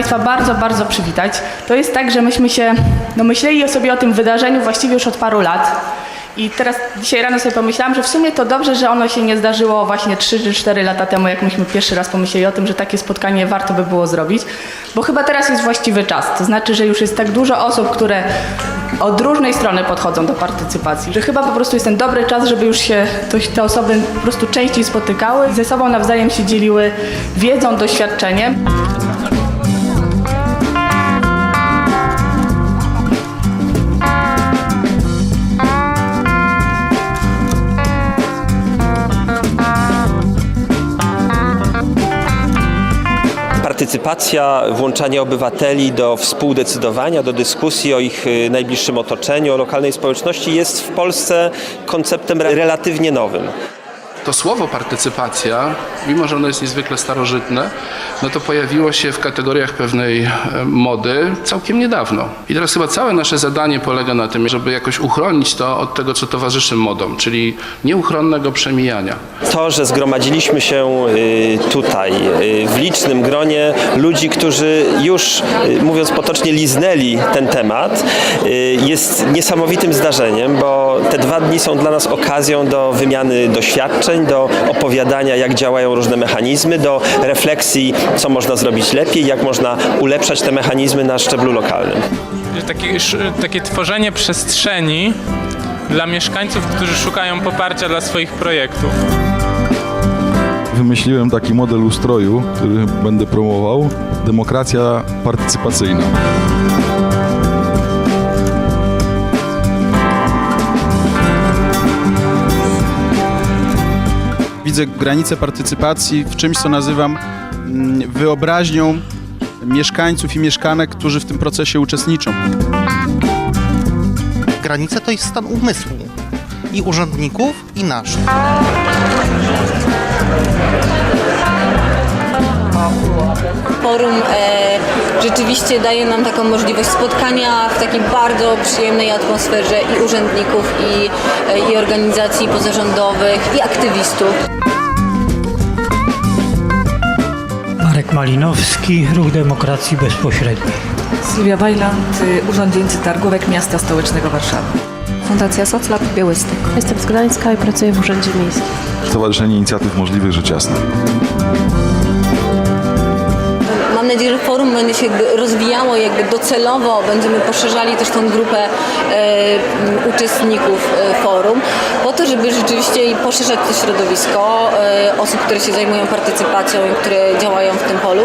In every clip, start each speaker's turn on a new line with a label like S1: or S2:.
S1: Państwa bardzo, bardzo przywitać. To jest tak, że myśmy się, no myśleli sobie o tym wydarzeniu właściwie już od paru lat. I teraz dzisiaj rano sobie pomyślałam, że w sumie to dobrze, że ono się nie zdarzyło właśnie 3 czy 4 lata temu, jak myśmy pierwszy raz pomyśleli o tym, że takie spotkanie warto by było zrobić, bo chyba teraz jest właściwy czas. To znaczy, że już jest tak dużo osób, które od różnej strony podchodzą do partycypacji, że chyba po prostu jest ten dobry czas, żeby już się te osoby po prostu częściej spotykały, ze sobą nawzajem się dzieliły wiedzą, doświadczeniem.
S2: Partycypacja, włączanie obywateli do współdecydowania, do dyskusji o ich y, najbliższym otoczeniu, o lokalnej społeczności jest w Polsce konceptem re- relatywnie nowym.
S3: To słowo partycypacja, mimo że ono jest niezwykle starożytne, no to pojawiło się w kategoriach pewnej e, mody całkiem niedawno. I teraz chyba całe nasze zadanie polega na tym, żeby jakoś uchronić to od tego, co towarzyszy modom, czyli nieuchronnego przemijania.
S2: To, że zgromadziliśmy się y, tutaj y, w licznym gronie ludzi, którzy już, y, mówiąc potocznie, liznęli ten temat, jest niesamowitym zdarzeniem, bo te dwa dni są dla nas okazją do wymiany doświadczeń, do opowiadania, jak działają różne mechanizmy, do refleksji, co można zrobić lepiej, jak można ulepszać te mechanizmy na szczeblu lokalnym.
S4: Takie, takie tworzenie przestrzeni dla mieszkańców, którzy szukają poparcia dla swoich projektów.
S5: Wymyśliłem taki model ustroju, który będę promował. Demokracja partycypacyjna.
S6: Widzę granicę partycypacji w czymś, co nazywam mm, wyobraźnią mieszkańców i mieszkanek, którzy w tym procesie uczestniczą.
S7: Granica to jest stan umysłu i urzędników, i nasz.
S8: Forum e, rzeczywiście daje nam taką możliwość spotkania w takiej bardzo przyjemnej atmosferze i urzędników, i, e, i organizacji pozarządowych, i aktywistów.
S9: Marek Malinowski, Ruch Demokracji Bezpośredniej.
S10: Sylwia Wajland, y, urządzieńcy targówek Miasta Stołecznego Warszawy.
S8: Fundacja Soclab Białystok.
S10: Jestem z Gdańska i pracuję w Urzędzie Miejskim.
S5: Stowarzyszenie Inicjatyw Możliwych Rzecz Jasna.
S8: Nadzieję, że forum będzie się rozwijało, jakby docelowo będziemy poszerzali też tą grupę e, uczestników e, forum, po to, żeby rzeczywiście poszerzać to środowisko e, osób, które się zajmują partycypacją i które działają w tym polu.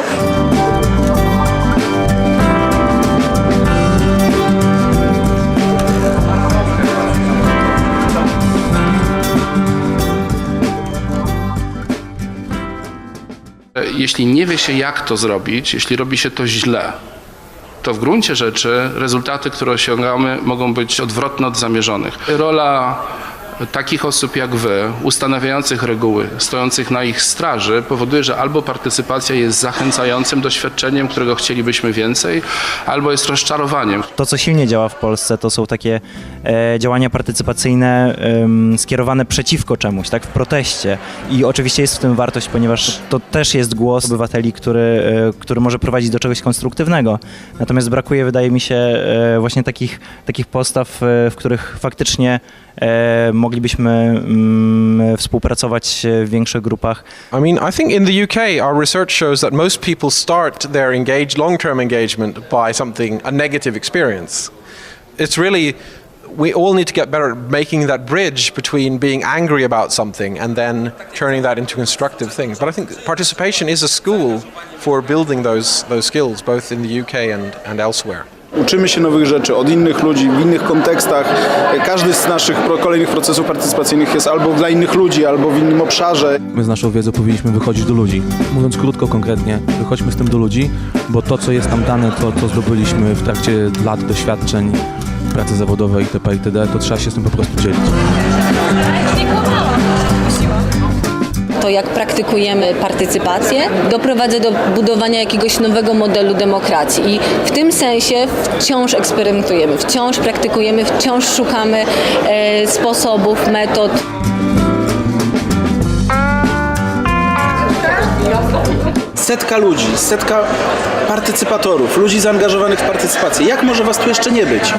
S3: Jeśli nie wie się, jak to zrobić, jeśli robi się to źle, to w gruncie rzeczy rezultaty, które osiągamy, mogą być odwrotne od zamierzonych. Rola takich osób jak wy, ustanawiających reguły, stojących na ich straży, powoduje, że albo partycypacja jest zachęcającym doświadczeniem, którego chcielibyśmy więcej, albo jest rozczarowaniem.
S11: To, co silnie działa w Polsce, to są takie e, działania partycypacyjne em, skierowane przeciwko czemuś, tak, w proteście. I oczywiście jest w tym wartość, ponieważ to też jest głos obywateli, który, e, który może prowadzić do czegoś konstruktywnego. Natomiast brakuje, wydaje mi się, e, właśnie takich, takich postaw, e, w których faktycznie e, moglibyśmy mm, współpracować e, w większych grupach.
S12: I mean, I think in the UK, our research shows that most people start their long-term engagement by something, a negative experience. It's really, we all need to get better at making that bridge between being angry about something and then turning that into constructive things. But I think participation is a school for building those, those skills, both in the UK and, and elsewhere.
S6: Uczymy się nowych rzeczy od innych ludzi, w innych kontekstach. Każdy z naszych kolejnych procesów partycypacyjnych jest albo dla innych ludzi, albo w innym obszarze.
S5: My z naszą wiedzą powinniśmy wychodzić do ludzi. Mówiąc krótko, konkretnie, wychodźmy z tym do ludzi, bo to, co jest nam dane, to, co zdobyliśmy w trakcie lat doświadczeń, pracy zawodowej itp., itd., to trzeba się z tym po prostu dzielić.
S8: To, jak praktykujemy partycypację, doprowadza do budowania jakiegoś nowego modelu demokracji. I w tym sensie wciąż eksperymentujemy, wciąż praktykujemy, wciąż szukamy e, sposobów, metod.
S13: setka ludzi, setka partycypatorów, ludzi zaangażowanych w partycypację. Jak może was tu jeszcze nie być?